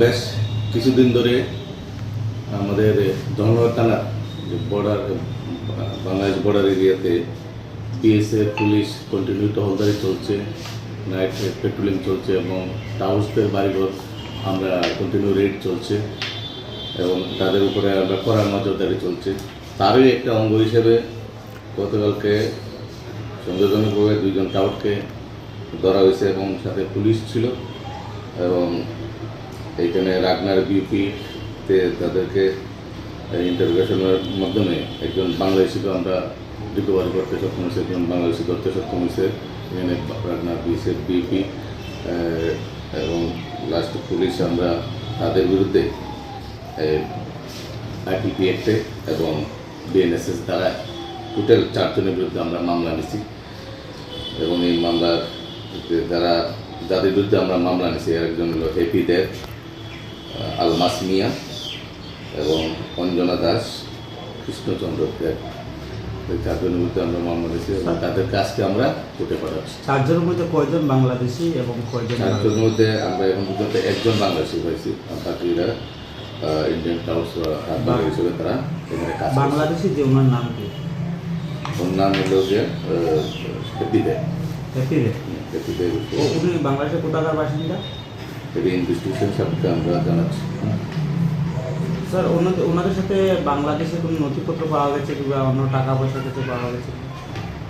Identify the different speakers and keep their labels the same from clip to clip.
Speaker 1: বেশ কিছুদিন ধরে আমাদের ধনগর থানা যে বর্ডার বাংলাদেশ বর্ডার এরিয়াতে বিএসএফ পুলিশ কন্টিনিউ টহলদারি চলছে নাইট পেট্রোলিং চলছে এবং টাউসদের বাড়িঘর আমরা কন্টিনিউ রেড চলছে এবং তাদের উপরে আমরা কড়া নজরদারি চলছে। তারই একটা অঙ্গ হিসেবে গতকালকে সন্দেহজনকভাবে দুইজন টাউটকে ধরা হয়েছে এবং সাথে পুলিশ ছিল এবং এইখানে রাগনার বিউপিতে তাদেরকে ইন্টারোগেশনের মাধ্যমে একজন বাংলাদেশিকে আমরা রিকভারি করতে সক্ষম হয়েছে, একজন বাংলাদেশি ধরতে সক্ষম হয়েছে। এখানে রাগনার বিএসএফ বিউপি এবং লাস্ট পুলিশ আমরা তাদের বিরুদ্ধে আইপিপি অ্যাক্টে এবং বিএনএসএস দ্বারা টোটাল চারজনের বিরুদ্ধে আমরা মামলা নিছি। এবং এই মামলার যারা যাদের বিরুদ্ধে আমরা মামলা নিছি একজন হলো হেপি দেব। আলমাস মিয়া এবং অঞ্জনা দাস কৃষ্ণচন্দ্র এই চারজনের বিরুদ্ধে আমরা মামলা নিছি এবং তাদের কাজকে আমরা কোর্টে পাঠাচ্ছি।
Speaker 2: চারজনের মধ্যে কয়জন বাংলাদেশি এবং কয়জন
Speaker 1: চারজনের মধ্যে আমরা এখন পর্যন্ত একজন বাংলাদেশি হয়েছি বাকিরা ইন্ডিয়ান টাউস হিসেবে তারা এখানে কাজ
Speaker 2: বাংলাদেশি যে ওনার নাম কি?
Speaker 1: ওর নাম হলো যে happy Dev
Speaker 2: happy
Speaker 1: happy Dev
Speaker 2: ও উনি বাংলাদেশের কোথাকার বাসিন্দা?
Speaker 1: এটি ইনভেস্টিগেশন সম্পর্কে আমরা জানাচ্ছি
Speaker 2: স্যার ওনাদের ওনাদের সাথে বাংলাদেশে কোনো নথিপত্র পাওয়া গেছে কিংবা অন্য টাকা পয়সা কিছু পাওয়া গেছে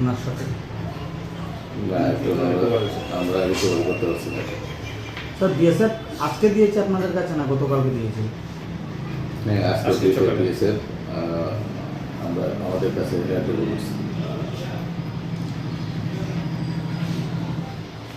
Speaker 2: ওনার সাথে?
Speaker 1: আমরা- আমরা রিকভারি করতে পারছি না।
Speaker 2: স্যার বিএসএফ আজকে দিয়েছে আপনাদের কাছে না গতকালকে দিয়েছে?
Speaker 1: হ্যাঁ আজকে দিয়েছে দিয়েছে। আমরা আমাদের কাছে এটা করছি